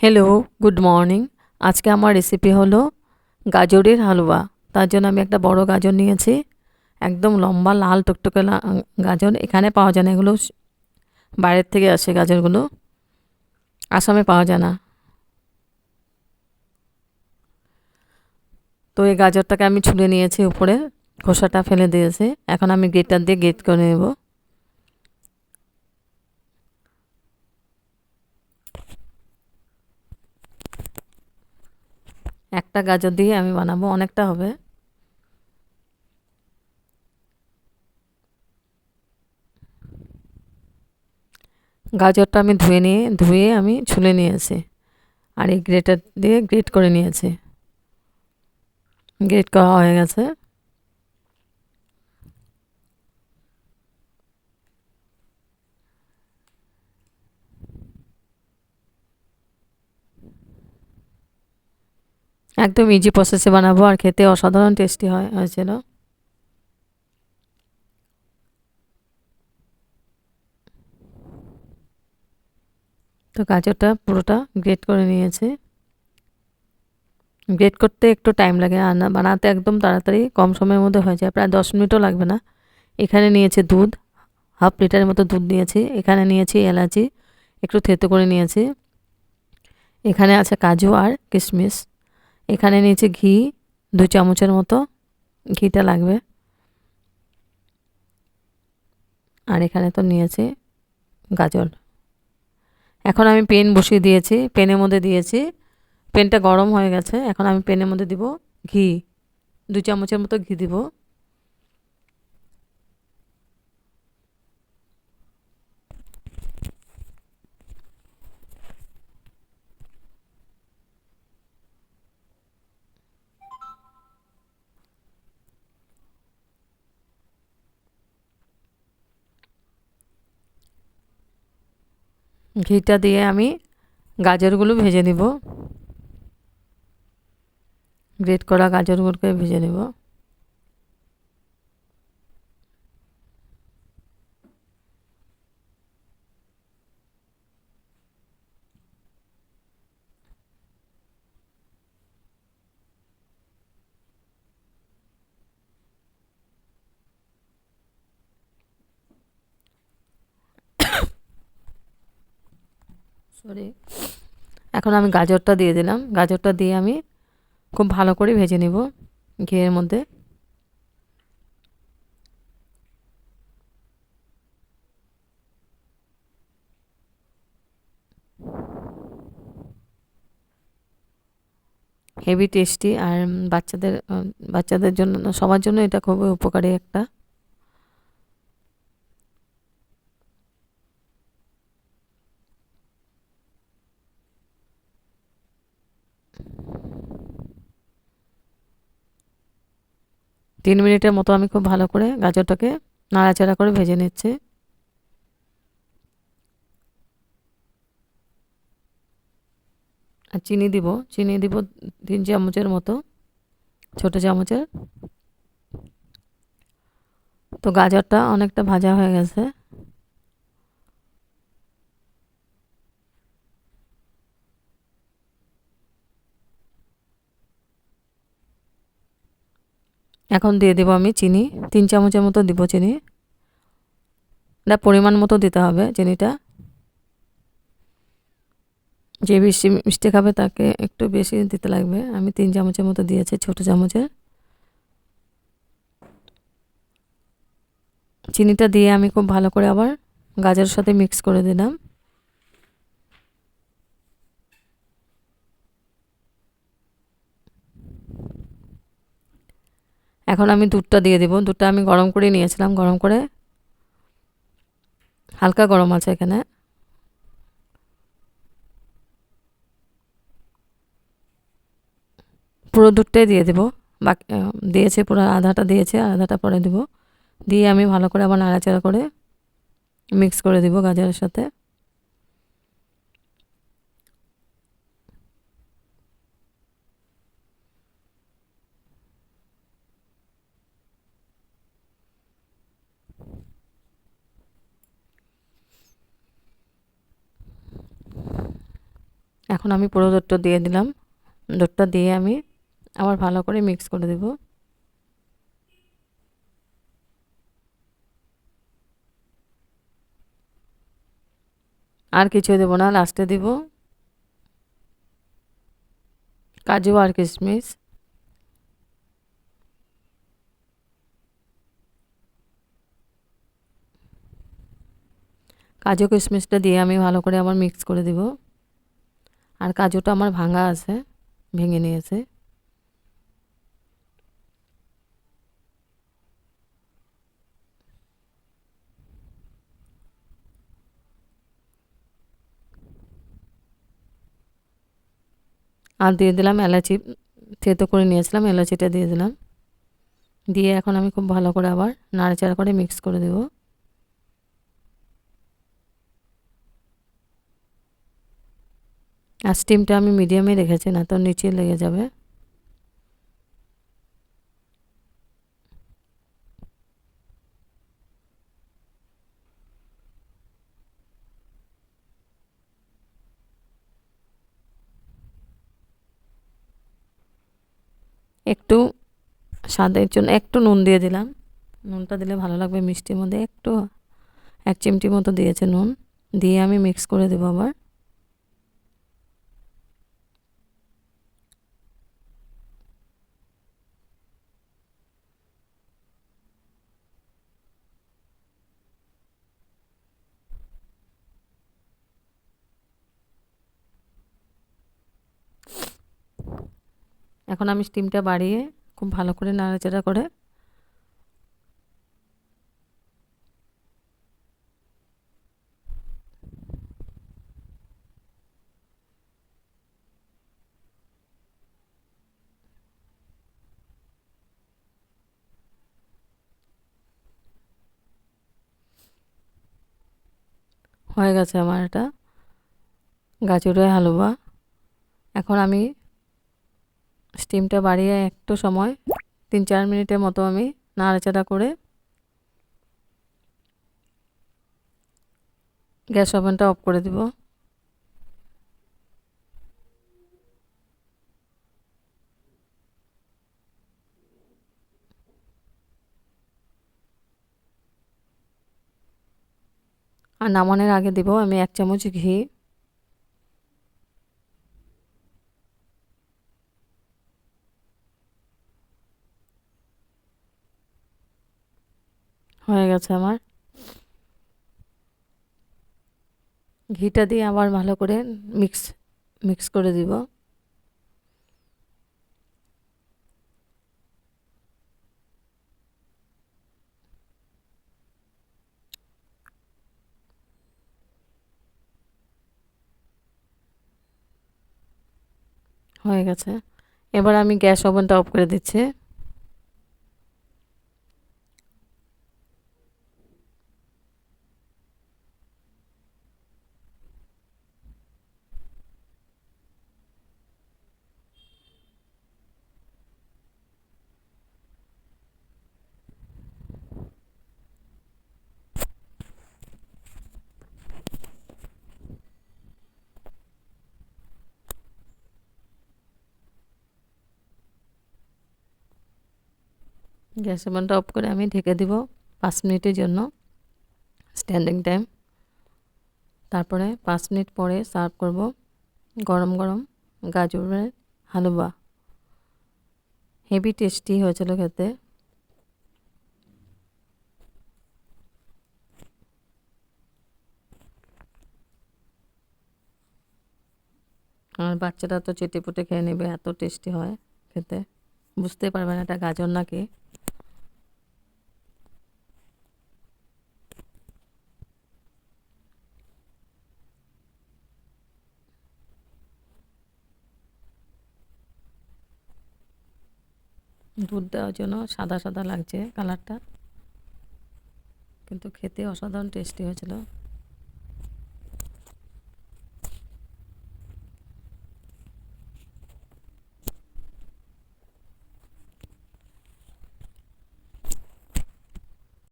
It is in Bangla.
হ্যালো গুড মর্নিং আজকে আমার রেসিপি হলো গাজরের হালুয়া। তার জন্য আমি একটা বড় গাজর নিয়েছি। একদম লম্বা, লাল, টুকটুকে গাজর। এখানে পাওয়া যায় না এগুলো। বাইরের থেকে আসে গাজরগুলো। আসামে পাওয়া যায় না। তো এই গাজরটাকে আমি ছুলে নিয়েছি উপরে। খোসাটা ফেলে দিয়েছি। এখন আমি গ্রেটার দিয়ে গ্রেট করে নেব। একটা গাজর দিয়ে আমি বানাবো, অনেকটা হবে। গাজরটা আমি ধুয়ে নিয়ে, ধুয়ে আমি ছুলে নিয়েছি। আর এই গ্রেটার দিয়ে গ্রেট করে নিয়েছি। গ্রেট করা হয়ে গেছে। একদম ইজি প্রসেসে বানাবো আর খেতে অসাধারণ টেস্টি হয় হয়েছিল তো গাজরটা পুরোটা গ্রেট করে নিয়েছে। গ্রেট করতে একটু টাইম লাগে, আর না, বানাতে একদম তাড়াতাড়ি কম সময়ের মধ্যে হয়ে যায়, প্রায় দশ মিনিটও লাগবে না। এখানে নিয়েছে দুধ, হাফ লিটারের মতো দুধ নিয়েছি, এখানে নিয়েছি এলাচি, একটু থেতো করে নিয়েছি। এখানে আছে কাজু আর কিশমিশ। এখানে নিয়েছি ঘি, দু চামচের মতো। ঘিটা লাগবে। আর এখানে তো নিয়েছি গাজর। এখন আমি পেন বসিয়ে দিয়েছি, পেনের মধ্যে দিয়েছি। পেনটা গরম হয়ে গেছে, এখন আমি পেনের মধ্যে দিব ঘি। দু চামচের মতো ঘি দিব। ঘিটা দিয়ে আমি গাজরগুলো ভেজে নিব। গ্রেট করা গাজরগুলোকে ভেজে নেব। সরি এখন আমি গাজরটা দিয়ে দিলাম। গাজরটা দিয়ে আমি খুব ভালো করে ভেজে নিব ঘিয়ের মধ্যে। হেভি টেস্টি আর বাচ্চাদের বাচ্চাদের জন্য, সবার জন্য এটা খুবই উপকারী একটা। তিন মিনিটের মতো আমি খুব ভালো করে গাজরটাকে নাড়াচাড়া করে ভেজে নিচ্ছি। আর চিনি দিব চিনি দিব তিন চামচের মতো, ছোট চামচের। তো গাজরটা অনেকটা ভাজা হয়ে গেছে। এখন দিয়ে দেবো আমি চিনি, তিন চামচের মতো দিব চিনি। এটা পরিমাণ মতো দিতে হবে চিনিটা। যে বেশি মিষ্টি খাবে তাকে একটু বেশি দিতে লাগবে। আমি তিন চামচের মতো দিয়েছি ছোট চামচের চিনিটা দিয়ে আমি খুব ভালো করে আবার গাজরের সাথে মিক্স করে দিলাম। এখন আমি দুধটা দিয়ে দেবো। দুধটা আমি গরম করে নিয়েছিলাম, গরম করে হালকা গরম আছে এখানে। পুরো দুধটাই দিয়ে দেবো। বাকি দিয়েছে পুরো আধাটা দিয়েছে, আধাটা পরে দেবো। দিয়ে আমি ভালো করে আবার নাড়াচাড়া করে মিক্স করে দিব গাজরের সাথে। এখন আমি পুরো দুধটা দিয়ে দিলাম। দুধটা দিয়ে আমি আবার ভালো করে মিক্স করে দেব। আর কিছু দেবো না লাস্টে দিব কাজু আর কিশমিশ। কাজু কিশমিশটা দিয়ে আমি ভালো করে আবার মিক্স করে দিব। আর কাজুটা আমার ভাঙা আছে, ভেঙে নিয়েছে। আর দিয়ে দিলাম এলাচি, থেতো করে নিয়েছিলাম, এলাচিটা দিয়ে দিলাম। দিয়ে এখন আমি খুব ভালো করে আবার নাড়াচাড়া করে মিক্স করে দেবো। আর স্টিমটা আমি মিডিয়ামে রেখেছি, না তো নিচে লেগে যাবে। একটু স্বাদের জন্য, একটু নুন দিয়ে দিলাম। নুনটা দিলে ভালো লাগবে মিষ্টির মধ্যে। একটু এক চিমটি মতো দিয়েছে নুন, দিয়ে আমি মিক্স করে দেবো আবার। এখন আমি স্টিমটা বাড়িয়ে খুব ভালো করে নাড়াচাড়া করে হয়ে গেছে আমার এটা গাজরের হালুয়া। এখন আমি স্টিমটা বাড়িয়ে একটু সময়, তিন চার মিনিটের মতো আমি নাড়াচাড়া করে গ্যাস ওভেনটা অফ করে দিব। আর নামানোর আগে দিব আমি এক চামচ ঘি। হয়ে গেছে আমার। ঘিটা দিয়ে আবার ভালো করে মিক্স মিক্স করে দিব। হয়ে গেছে। এবার আমি গ্যাস ওভেনটা অফ করে দিচ্ছি। গ্যাস ওভেনটা অফ করে আমি ঢেকে দিব পাঁচ মিনিটের জন্য স্ট্যান্ডিং টাইম তারপরে পাঁচ মিনিট পরে সার্ভ করব গরম গরম গাজরের হালুয়া। হেভি টেস্টি হয়েছিল খেতে। আর বাচ্চারা তো চেটে পুটে খেয়ে নেবে, এত টেস্টি হয় খেতে। বুঝতে পারবে না এটা গাজর নাকি। দুধ দেওয়ার জন্য সাদা সাদা লাগছে কালারটা। কিন্তু খেতে অসাধারণ টেস্টি হয়েছিল।